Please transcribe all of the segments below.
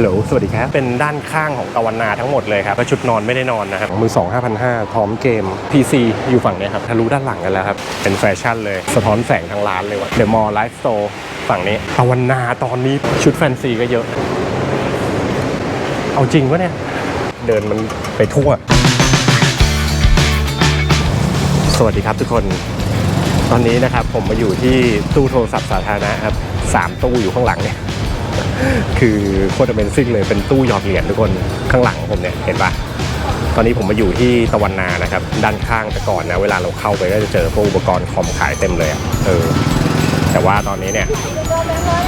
ฮัลโหล สวัสดีครับ เป็นด้านข้างของตะวันนาทั้งหมดเลยครับก็ชุดนอนไม่ได้นอนนะครับมือ2 5,500พร้อมเกม PC อยู่ฝั่งเนี้ยครับทะลุด้านหลังกันแล้วครับ เป็นแฟชั่นเลย สะท้อนแสงทั้งร้านเลยว่ะเดอะมอลล์ไลฟ์สโตร์ฝั่งนี้ตะวันนาตอนนี้ชุดแฟนซีก็เยอะ เอาจริงวะเนี่ย เดินมันไปทั่ว สวัสดีครับทุกคน ตอนนี้นะครับผมมาอยู่ที่ตู้โทรศัพท์สาธารณะครับสามตู้อยู่ข้างหลังเนี่ย คือโคตรเมนซิ่งเลยเป็นตู้หยอดเหรียญทุกคนข้างหลังผมเนี่ยเห็นปะตอนนี้ผมมาอยู่ที่ตะวันนานะครับ ด้านข้างแต่ก่อนนะเวลาเราเข้าไปก็จะเจอพวกอุปกรณ์คอมขายเต็มเลยเออแต่ว่าตอนนี้เนี่ย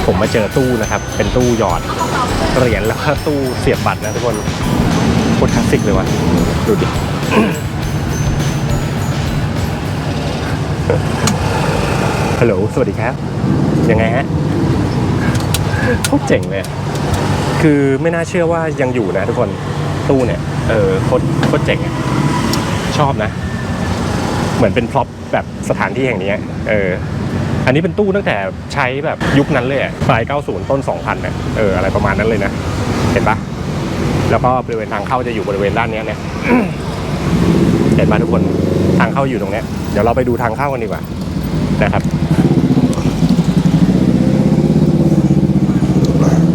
ผมมาเจอตู้นะครับ เป็นตู้หยอดเหรียญแล้วก็ตู้เสียบบัตรนะทุกคนโคตรคลาสสิกเลยวะดูดิฮัลโหลสวัสดีครับ ยังไงฮะ โคตรเจ๋งเลย คือไม่น่าเชื่อว่ายังอยู่นะทุกคนตู้เนี่ย เออโคตรโคตรเจ๋งอะชอบนะ เหมือนเป็นพร็อพแบบสถานที่แห่งนี้เออ อันนี้เป็นตู้ตั้งแต่ใช้แบบยุคนั้นเลยปลาย 90 ต้น 2000เนี่ยเอออะไรประมาณนั้นเลยนะ เห็นปะแล้วก็บริเวณทางเข้าจะอยู่บริเวณด้านนี้เนี่ยเห็นปะทุกคนทางเข้าอยู่ตรงนี้เดี๋ยวเราไปดูทางเข้ากันดีกว่านะครับ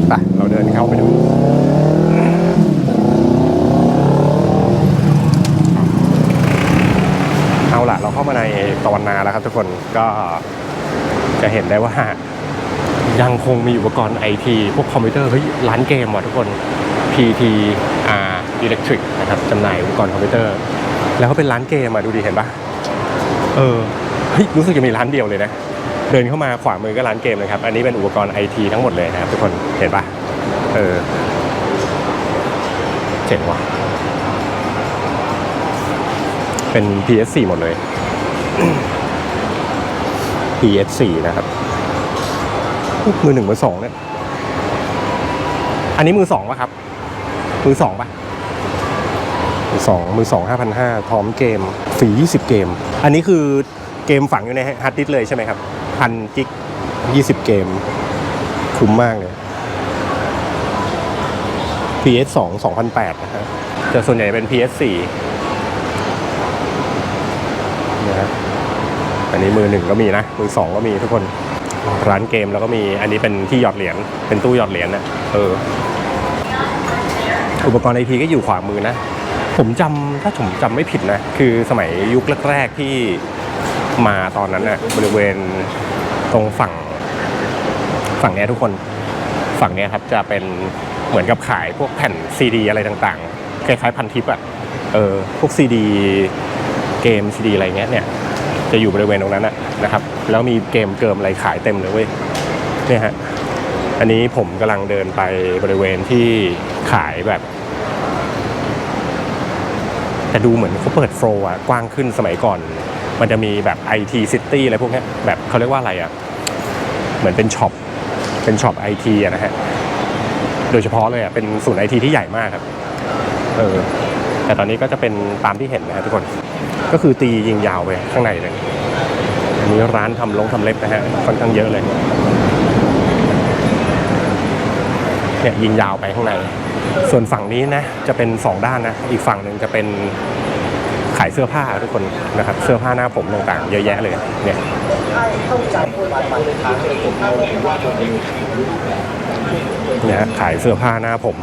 ไปเราเดิน เอาละเราเข้ามาในตะวันนาแล้วครับทุกคนก็จะเห็นได้ว่า ยังคงมีอุปกรณ์ไอทีพวกคอมพิวเตอร์เฮ้ยร้านเกมว่ะทุกคน PT R Electric นะครับจำหน่ายอุปกรณ์คอมพิวเตอร์ แล้วก็เป็นร้านเกมอะดูดิเห็นปะเออเฮ้ยรู้สึกจะมีร้านเดียวเลยนะ เดินเข้ามาขวามือก็ร้านเกมเลยครับ อันนี้เป็นอุปกรณ์ไอทีทั้งหมดเลยนะครับทุกคนเห็นปะ เออเจ๋งว่ะ เป็น PS4 หมดเลย PS4 นะครับมือหนึ่งมือสองเนี่ย อันนี้มือสองป่ะครับ มือสองป่ะ มือสองมือสองห้าพันห้าพร้อมเกมฟรียี่สิบเกม อันนี้คือเกมฝังอยู่ในฮาร์ดดิสเลยใช่ไหมครับพันกิกยี่สิบเกม คุ้มมากเลย PS 2 2008 นะฮะแต่ส่วนใหญ่เป็น PS 4 นะฮะอันนี้มือหนึ่งก็มีนะ มือสองก็มีทุกคนร้านเกมแล้วก็มีอันนี้เป็นที่หยอดเหรียญเป็นตู้หยอดเหรียญนะเออ อุปกรณ์ไอทีก็อยู่ขวามือนะ ผมจำถ้าผมจำไม่ผิดนะ คือสมัยยุคแรกๆที่มาตอนนั้นน่ะบริเวณตรงฝั่ง ฝั่งนี้ทุกคนฝั่งนี้ครับจะเป็น เหมือนกับขายพวกแผ่นซีดีอะไรต่างๆ คล้ายๆพันทิปอะเออพวกซีดีเกมซีดีอะไรเงี้ยเนี่ยจะอยู่บริเวณตรงนั้นนะนะครับ แล้วมีเกมเกิมอะไรขายเต็มเลยเว้ยเนี่ยฮะอันนี้ผมกำลังเดินไปบริเวณที่ขายแบบแต่ดูเหมือนเขาเปิดโฟล์อะกว้างขึ้นสมัยก่อน มันจะมีแบบ IT City อะไรพวกนี้แบบเขาเรียกว่าอะไรอะเหมือนเป็นช็อปเป็นช็อปไอทีอะนะฮะ โดยเฉพาะเลยอะเป็นศูนย์ไอทีที่ใหญ่มากครับเออแต่ตอนนี้ก็จะเป็นตามที่เห็นนะฮะทุกคน ก็คือตียิงยาวไปข้างในเลยอันนี้ร้านทำลงทำเล็บนะฮะค่อนข้างเยอะเลยเนี่ยยิงยาวไปข้างใน ส่วนฝั่งนี้นะจะเป็นสองด้านนะ อีกฝั่งหนึ่งจะเป็นขายเสื้อผ้าทุกคนนะครับเสื้อผ้าหน้าผมต่างๆ เยอะแยะเลยเนี่ย เนี่ยขายเสื้อผ้าหน้าผม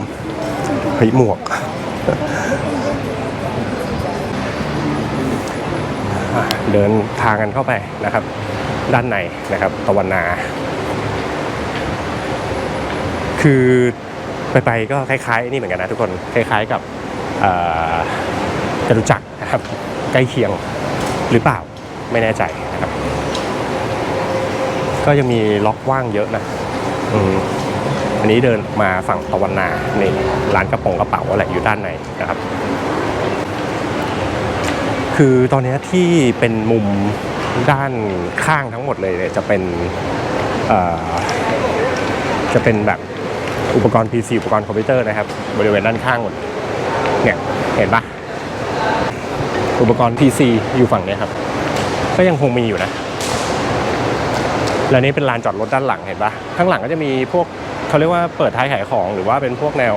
เฮ้ยหมวกเดินทางกันเข้าไปนะครับ ด้านในนะครับ ตะวันนา คือไปไปๆก็คล้ายๆนี่เหมือนกันนะทุกคนคล้ายๆกับจตุจักรนะครับ ใกล้เคียงหรือเปล่าไม่แน่ใจนะครับ ก็ยังมีล็อกว่างเยอะนะ อืม อันนี้เดินมาฝั่งตะวันนาในร้านกระโปรงกระเป๋าอะไรอยู่ด้านในนะครับ คือตอนนี้ที่เป็นมุมด้านข้างทั้งหมดเลยเนี่ยจะเป็นจะเป็นแบบอุปกรณ์ PC อุปกรณ์คอมพิวเตอร์นะครับ บริเวณด้านข้างหมดเนี่ยเห็นปะอุปกรณ์ PC อยู่ฝั่งนี้ครับ ก็ยังคงมีอยู่นะ แล้วนี่เป็นลานจอดรถด้านหลังเห็นปะข้างหลังก็จะมีพวก เขาเรียกว่าเปิดท้ายขายของหรือว่าเป็นพวกแนว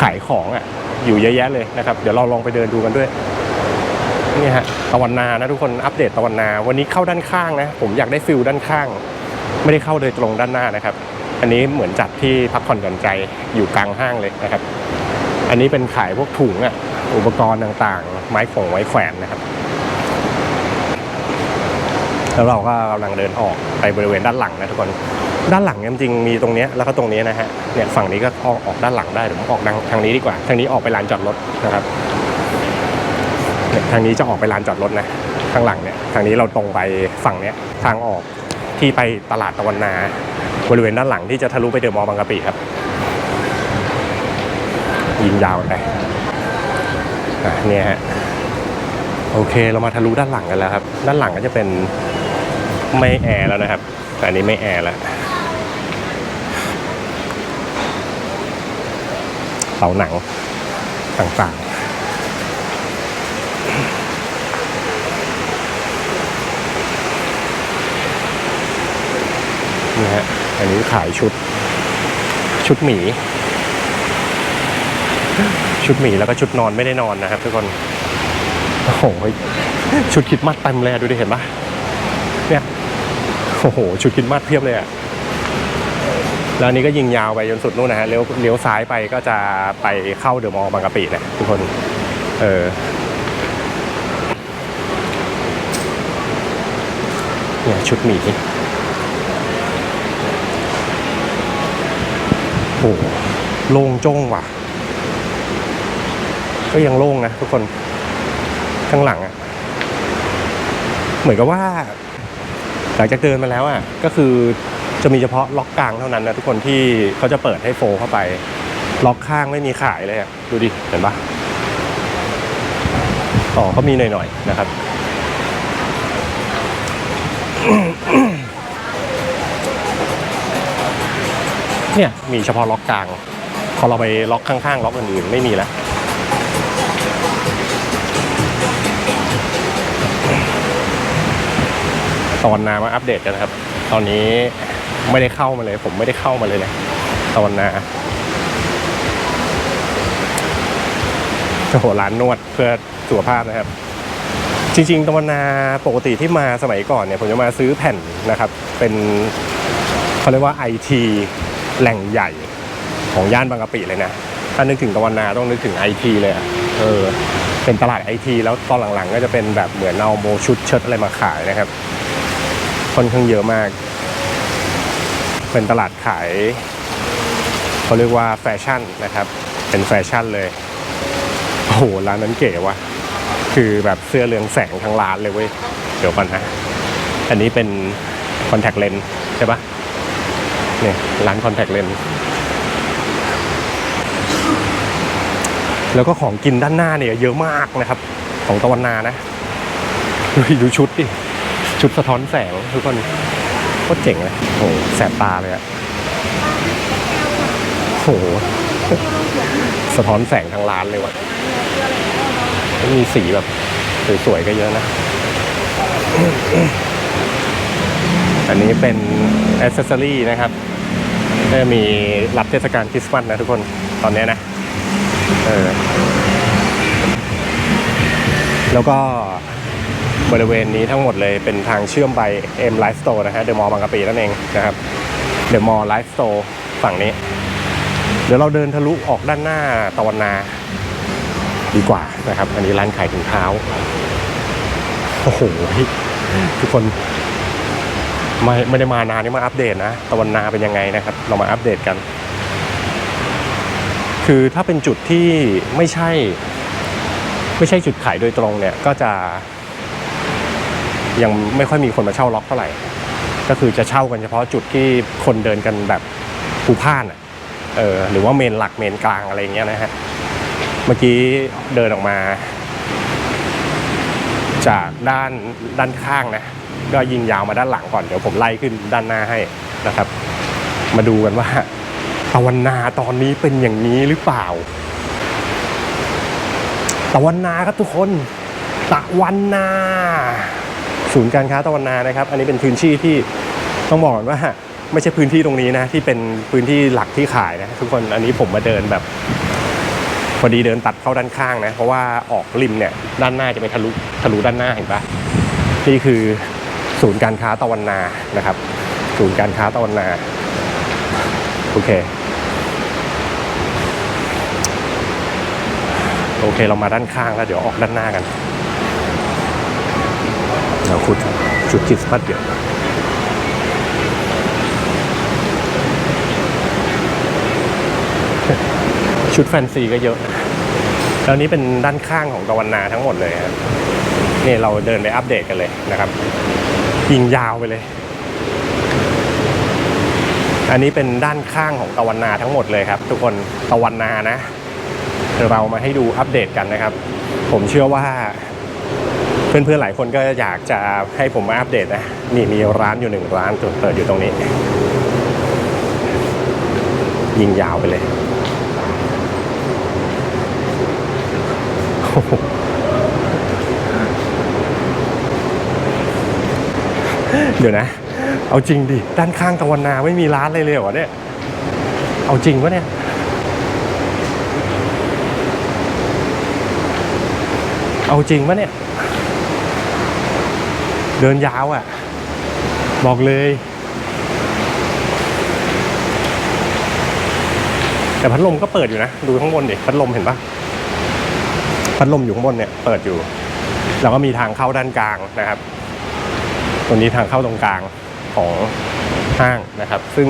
ขายของอะ อยู่เยอะแยะเลยนะครับ เดี๋ยวเราลองไปเดินดูกันด้วยนี่ฮะตะวันนานะทุกคนอัปเดตตะวันนา วันนี้เข้าด้านข้างนะ ผมอยากได้ฟิลด้านข้าง ไม่ได้เข้าโดยตรงด้านหน้านะครับ อันนี้เหมือนจัดที่พักผ่อนหย่อนใจอยู่กลางห้างเลยนะครับ อันนี้เป็นขายพวกถุงอะอุปกรณ์ต่างๆ ไม้ขงไม้แขวนนะครับ แล้วเราก็กำลังเดินออกไปบริเวณด้านหลังนะทุกคน ด้านหลังเนี่ยจริงๆมีตรงนี้แล้วก็ตรงนี้นะฮะเนี่ยฝั่งนี้ก็ออกออกด้านหลังได้เดี๋ยวผมออกทางทางนี้ดีกว่า ทางนี้ออกไปลานจอดรถนะครับเนี่ยทางนี้จะออกไปลานจอดรถนะข้างหลังเนี่ยทางนี้เราตรงไปฝั่งเนี้ยทางออกที่ไปตลาดตะวันนา บริเวณด้านหลังที่จะทะลุไปเดอะมอลล์บางกะปิครับ ยิงยาวไปอะเนี่ยฮะโอเคเรามาทะลุด้านหลังกันแล้วครับ ด้านหลังก็จะเป็นไม่แอร์แล้วนะครับแต่อันนี้ไม่แอร์แล้ว เตาหนังต่างๆนี่ฮะอันนี้ขายชุด ชุดหมี ชุดหมีแล้วก็ชุดนอนไม่ได้นอนนะครับทุกคน โอ้โห ชุดคิดมัดเต็มเลยดูดิเห็นปะเนี่ย โอ้โห ชุดคิดมัดเพียบเลยอะ แล้วนี้ก็ยิงยาวไปจนสุดนู่นนะฮะเลี้ยวเลี้ยวซ้ายไปก็จะไปเข้าเดอะมอลล์บางกะปิเนี่ยทุกคนเออเนี่ยชุดหมีโอ้โหโล่งจ้งว่ะ ก็ยังโล่งนะทุกคนข้างหลังอะ่ะ เหมือนกับว่า หลังจากเดินมาแล้วอะ่ะ ก็คือ จะมีเฉพาะล็อกกลางเท่านั้นนะทุกคนที่เขาจะเปิดให้โฟเข้าไป ล็อกข้างไม่มีขายเลยดูดิ เห็นปะต่อก็มีหน่อยๆนะครับ เนี่ยมีเฉพาะล็อกกลาง พอเราไปล็อกข้างๆ ล็อกอื่นๆไม่มีแล้วตอนนามาอัปเดตกันนะครับ ตอนนี้ ไม่ได้เข้ามาเลย ผมไม่ได้เข้ามาเลยนะตอนนาโอ้โหร้านนวดเพื่อสุขภาพนะครับ จริง ๆตะวันนาปกติที่มาสมัยก่อนเนี่ยผมจะมาซื้อแผ่นนะครับ เป็นเขาเรียกว่าไอทีแหล่งใหญ่ของย่านบางกะปิเลยนะถ้านึกถึงตะวันนาต้องนึกถึงไอทีเลยอะเออเป็นตลาดไอทีแล้วตอนหลังๆ ก็จะเป็นแบบเหมือนเอาโมชุดเชิดอะไรมาขายนะครับค่อนข้างเยอะมาก เป็นตลาดขายเขาเรียกว่าแฟชั่นนะครับ เป็นแฟชั่นเลย โอ้โห ร้านนั้นเก๋ว่ะ คือแบบเสื้อเรืองแสงทั้งร้านเลยเว้ย เดี๋ยวก่อนนะ อันนี้เป็นคอนแทคเลนส์ใช่ปะเนี่ยร้านคอนแทคเลนส์แล้วก็ของกินด้านหน้าเนี่ยเยอะมากนะครับ ของตะวันนานะดูดิดูชุดดิ ชุดสะท้อนแสงทุกคนโคตรเจ๋งเลย โอ้โหแสบตาเลยอะโอ้โห สะท้อนแสงทางร้านเลยว่ะแล้วมีสีแบบสวยๆก็เยอะนะ อันนี้เป็นอ c เซสซอรี่นะครับก็มีรับเทศกาลคริสต์มาสนะทุกคนตอนเนี้ยนะ เออ แล้วก็ บริเวณนี้ทั้งหมดเลยเป็นทางเชื่อมไป M Life Store นะฮะเดอะมอลล์บางกะปินั่นเองนะครับเดอะมอลล์ไลฟ์สโตร์ฝั่งนี้ เดี๋ยวเราเดินทะลุออกด้านหน้าตะวันนาดีกว่านะครับ อันนี้ร้านขายถุงเท้าโอ้โหทุกคนไม่ไม่ได้มานานนี่มาอัปเดตนะตะวันนาเป็นยังไงนะครับ เรามาอัปเดตกัน คือถ้าเป็นจุดที่ไม่ใช่ ไม่ใช่จุดขายโดยตรงเนี่ยก็จะ ยังไม่ค่อยมีคนมาเช่าล็อกเท่าไหร่ ก็คือจะเช่ากันเฉพาะจุดที่คนเดินกันแบบผูพ่านอะเออหรือว่าเมนหลักเมนกลางอะไรอย่างเงี้ยนะฮะเมื่อกี้เดินออกมา จากด้านด้านข้างนะก็ยิงยาวมาด้านหลังก่อนเดี๋ยวผมไล่ขึ้นด้านหน้าให้นะครับ มาดูกันว่าตะวันนาตอนนี้เป็นอย่างนี้หรือเปล่า ตะวันนาครับทุกคน ตะวันนา ศูนย์การค้าตะวันนานะครับ อันนี้เป็นพื้นที่ที่ต้องบอกก่อนว่าไม่ใช่พื้นที่ตรงนี้นะที่เป็นพื้นที่หลักที่ขายนะทุกคนอันนี้ผมมาเดินแบบพอดีเดินตัดเข้าด้านข้างนะเพราะว่าออกริมเนี่ยด้านหน้าจะไปทะลุทะลุด้านหน้าเห็นปะนี่คือศูนย์การค้าตะวันนานะครับ ศูนย์การค้าตะวันนาโอเคโอเคเรามาด้านข้างแล้วเดี๋ยวออกด้านหน้ากัน เราขุ ดจุดคริสต์มาสเดี๋ยวชุดแฟนซีก็เยอะ แล้วนี้เป็นด้านข้างของตะวันนาทั้งหมดเลยครับนี่เราเดินไปอัปเดตกันเลยนะครับยิงยาวไปเลย อันนี้เป็นด้านข้างของตะวันนาทั้งหมดเลยครับ ทุกคนตะวันนานะ เรามาให้ดูอัปเดตกันนะครับ ผมเชื่อว่า พื่อนๆหลายคนก็อยากจะให้ผมมาอัปเดตนะนี่มีร้านอยู่หนึ่งร้านเปิดอยู่ตรงนี้ ยิงยาวไปเลย เดี๋ยวนะ เอาจริงดิ ด้านข้างตะวันนาไม่มีร้านเลยเลยเหรอเนี่ย เอาจริงปะเนี่ยเอาจริงปะเนี่ย เดินยาวอะ่ะ บอกเลย แต่พัดลมก็เปิดอยู่นะ ดูข้างบนดิพัดลมเห็นปะพัดลมอยู่ข้างบนเนี่ยเปิดอยู่ แล้วก็มีทางเข้าด้านกลางนะครับตรงนี้ทางเข้าตรงกลางของห้างนะครับ ซึ่ง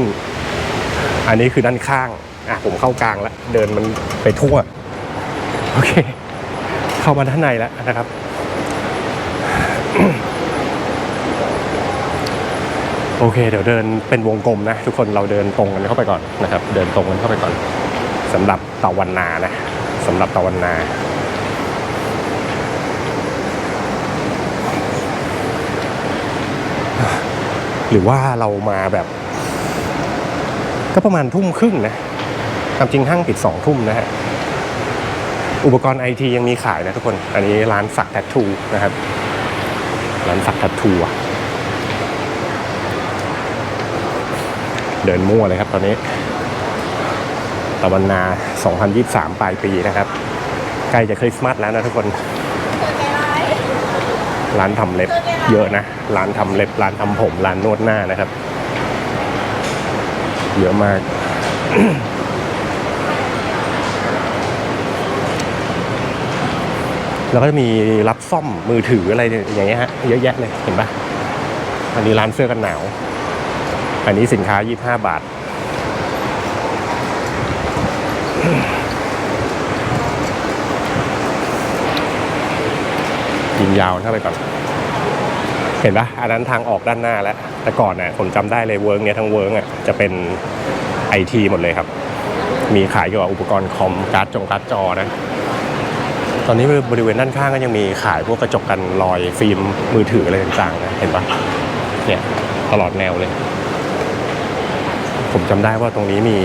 อันนี้คือด้านข้างอะผมเข้ากลางแล้ว เดินมันไปทั่ว โอเค เข้ามาด้านในแล้วนะครับ โอเค เดี๋ยวเดินเป็นวงกลมนะ ทุกคนเราเดินตรงกันเข้าไปก่อนนะครับ เดินตรงกันเข้าไปก่อนสำหรับตะวันนานะสำหรับตะวันนาหรือว่าเรามาแบบ ก็ประมาณทุ่มครึ่งนะความจริงห้างปิดสองทุ่มนะฮะ อุปกรณ์ไอทียังมีขายนะทุกคน อันนี้ร้านสักแทททูนะครับ ร้านสักแทททูอะ เดินมั่วเลยครับตอนนี้ ตะวันนา 2023 ปลายปีนะครับ ใกล้จะคริสต์มาสแล้วนะทุกคน ร้านทำเล็บเยอะนะ ร้านทำเล็บ ร้านทำผม ร้านนวดหน้านะครับ เยอะมากแล้วก็จะมีรับซ่อมมือถืออะไรอย่างเงี้ยฮะเยอะแยะเลยเห็นปะอันนี้ร้านเสื้อกันหนาว อันนี้สินค้า 25 บาท ยิงยาวเข้าไปก่อน เห็นปะอันนั้นทางออกด้านหน้าแล้ว แต่ก่อนน่ะผมจำได้เลยเวิร์กเนี้ยทั้งเวิร์กอะจะเป็นไอทีหมดเลยครับ มีขายเกี่ยวกับอุปกรณ์คอมการ์ดจงการ์ดจอนะ ตอนนี้บริเวณด้านข้างก็ยังมีขายพวกกระจกกันรอยฟิล์มมือถืออะไรต่างๆนะ เห็นปะเนี่ยตลอดแนวเลย ผมจำได้ว่าตรงนี้มี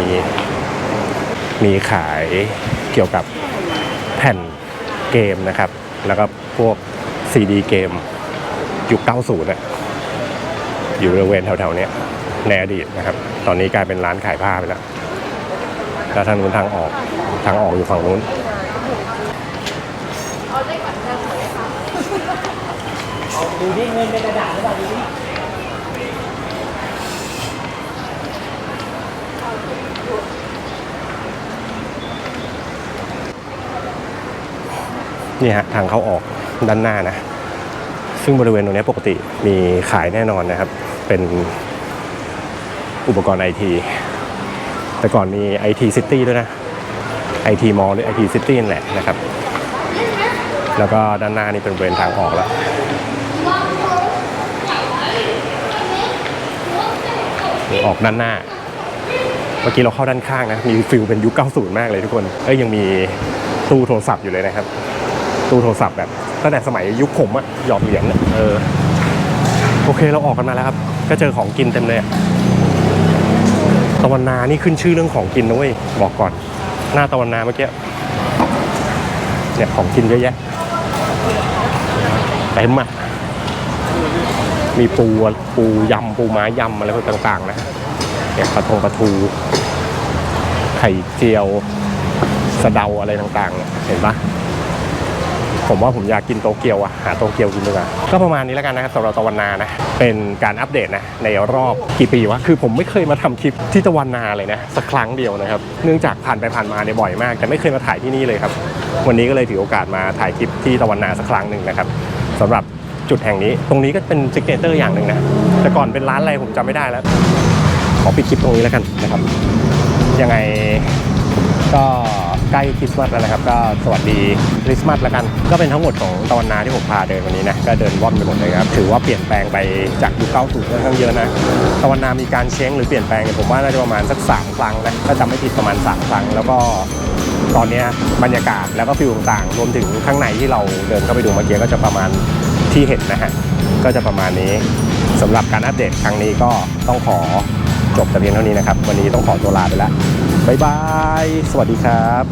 มีขายเกี่ยวกับแผ่นเกมนะครับ แล้วก็พวกซีดีเกมยุค90นะอยู่บริเวณแถวๆนี้ในอดีตนะครับ ตอนนี้กลายเป็นร้านขายผ้าไปแล้วแล้วทางนู้นทางออกทางออกอยู่ฝั่งนู้นดูดิเงินเป็นกระดาษหรือเปล่า นี่ฮะทางเข้าออกด้านหน้านะ ซึ่งบริเวณตรงนี้ปกติมีขายแน่นอนนะครับ เป็นอุปกรณ์ไอทีแต่ก่อนมีไอทีซิตี้ด้วยนะไอทีมอลหรือไอทีซิตี้นั่นแหละนะครับ แล้วก็ด้านหน้านี่เป็นบริเวณทางออกแล้วออกด้านหน้า เมื่อกี้เราเข้าด้านข้างนะ มีฟิลเป็นยุค 90 มากเลยทุกคน เอ้ยยังมีตู้โทรศัพท์อยู่เลยนะครับ ตู้โทรศัพท์แบบตั้งแต่สมัยยุคผมอะหยอดเหรียญอะเออโอเคเราออกกันมาแล้วครับ ก็เจอของกินเต็มเลยอะตะวันนานี่ขึ้นชื่อเรื่องของกินนะเว้ยบอกก่อน หน้าตะวันนาเมื่อกี้เนี่ยของกินเยอะแยะเต็มอะมีปูอะปูยำปูม้ายำอะไรพวกต่างๆนะเนี่ยปลาทงปลาทู ไข่เจียวสะเดาอะไรต่างๆเนี่ยเห็นปะ ผมว่าผมอยากกินโตเกียวอะหาโตเกียวกินดีกว่าก็ประมาณนี้แล้วกันนะครับสำหรับตะวันนานะ เป็นการอัปเดตนะในรอบกี่ปีวะคือผมไม่เคยมาทำคลิปที่ตะวันนาเลยนะสักครั้งเดียวนะครับเนื่องจากผ่านไปผ่านมาเนี่ยบ่อยมาก แต่ไม่เคยมาถ่ายที่นี่เลยครับ วันนี้ก็เลยถือโอกาสมาถ่ายคลิปที่ตะวันนาสักครั้งหนึ่งนะครับสำหรับจุดแห่งนี้ ตรงนี้ก็เป็นซิกเนเจอร์อย่างหนึ่งนะแต่ก่อนเป็นร้านอะไรผมจำไม่ได้แล้ว ขอปิดคลิปตรงนี้แล้วกันนะครับ ยังไงก็ ใกล้คริสต์มาสแล้วนะครับ ก็สวัสดีคริสต์มาสแล้วกัน ก็เป็นทั้งหมดของตะวันนาที่ผมพาเดินวันนี้นะ ก็เดินว่อนไปหมดเลยครับ ถือว่าเปลี่ยนแปลงไปจากยุคเก้าสูค่อนข้างเยอะนะตะวันนามีการเช้งหรือเปลี่ยนแปลงเนี่ยผมว่าน่าจะประมาณสักสามครั้งนะถ้าจำไม่ผิดประมาณสามครั้ง แล้วก็ตอนนี้บรรยากาศแล้วก็ฟิลต่างๆ รวมถึงข้างในที่เราเดินเข้าไปดูเมื่อกี้ก็จะประมาณที่เห็นนะฮะ ก็จะประมาณนี้สำหรับการอัปเดตครั้งนี้ก็ต้องขอจบแต่เพียงเท่านี้นะครับ วันนี้ต้องขอตัวลาไปแล้วบ๊ายบาย สวัสดีครับ